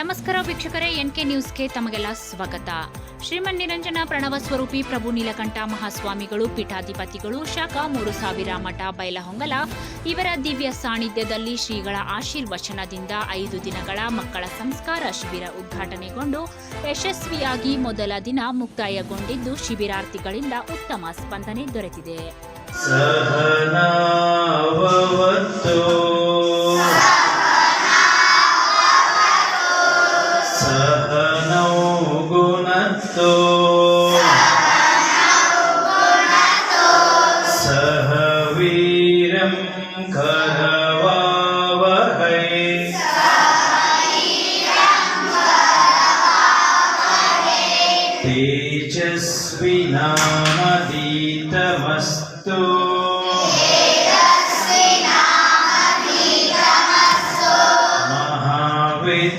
ನಮಸ್ಕಾರ ವೀಕ್ಷಕರೇ, N K ನ್ಯೂಸ್ಗೆ ತಮಗೆಲ್ಲ ಸ್ವಾಗತ. ಶ್ರೀಮನ್ ನಿರಂಜನ ಪ್ರಣವ ಸ್ವರೂಪಿ ಪ್ರಭು ನೀಲಕಂಠ ಮಹಾಸ್ವಾಮಿಗಳು, ಪೀಠಾಧಿಪತಿಗಳು, ಶಾಖಾ ಮೂರು ಸಾವಿರ ಮಠ ಬೈಲಹೊಂಗಲ ಇವರ ದಿವ್ಯ ಸಾನ್ನಿಧ್ಯದಲ್ಲಿ ಶ್ರೀಗಳ ಆಶೀರ್ವಚನದಿಂದ ಐದು ದಿನಗಳ ಮಕ್ಕಳ ಸಂಸ್ಕಾರ ಶಿಬಿರ ಉದ್ಘಾಟನೆಗೊಂಡು ಯಶಸ್ವಿಯಾಗಿ ಮೊದಲ ದಿನ ಮುಕ್ತಾಯಗೊಂಡಿದ್ದು ಶಿಬಿರಾರ್ಥಿಗಳಿಂದ ಉತ್ತಮ ಸ್ಪಂದನೆ ದೊರೆತಿದೆ. गुणतो सह वीरं करवावहै। तेजस्विनामदीतमस्तु महाविद्विषावहै।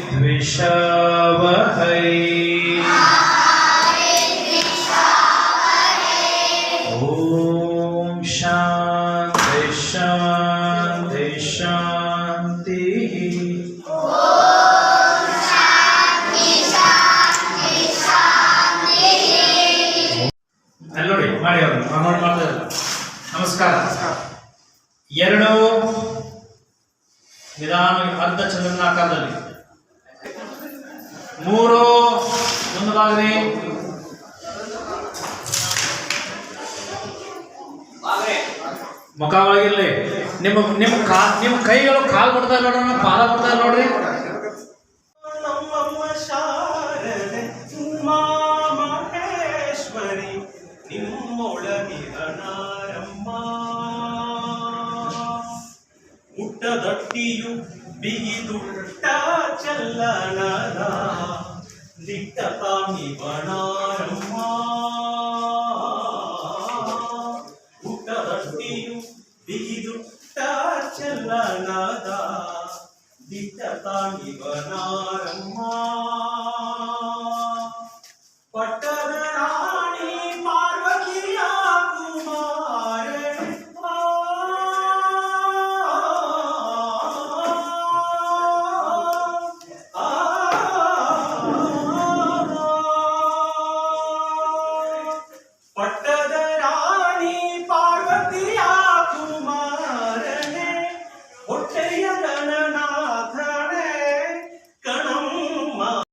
ಮಾಡಿ ಅವರು ನಾನು ನೋಡಿ ಮಾಡ್ತಾ ನಮಸ್ಕಾರ. ಎರಡು ನಿಧಾನ ಅರ್ಧ ಚಂದ್ರನಾಕಾರದಲ್ಲಿ. ಮೂರು ಒಂದು ಮುಂದಬಾಗ್ರಿ ಮುಖ ಒಳಗಿರ್ಲಿ. ನಿಮ್ಮ ನಿಮ್ಮ ಕಾ ನಿಮ್ಮ ಕೈಗಳು ಕಾಲು ಬರ್ತಾ ಇಲ್ಲ ನೋಡೋಣ ಪಾದ ನಮ್ಮಮ್ಮ ಇಲ್ಲ ನೋಡ್ರಿ ಜಗತ್ತಿಯು ಬಿಗಿದುಟ್ಟ ಚಲ್ಲಣದ ದಿಟ್ಟತಾಮಿ ಬಣಾರಮ್ಮ ಹುಟ್ಟದಟ್ಟಿಯು ಬಿಗಿದುಟ್ಟ ಚಲ್ಲಣದ ದಿಟ್ಟತಾಮಿ ಬಣಾರಮ್ಮ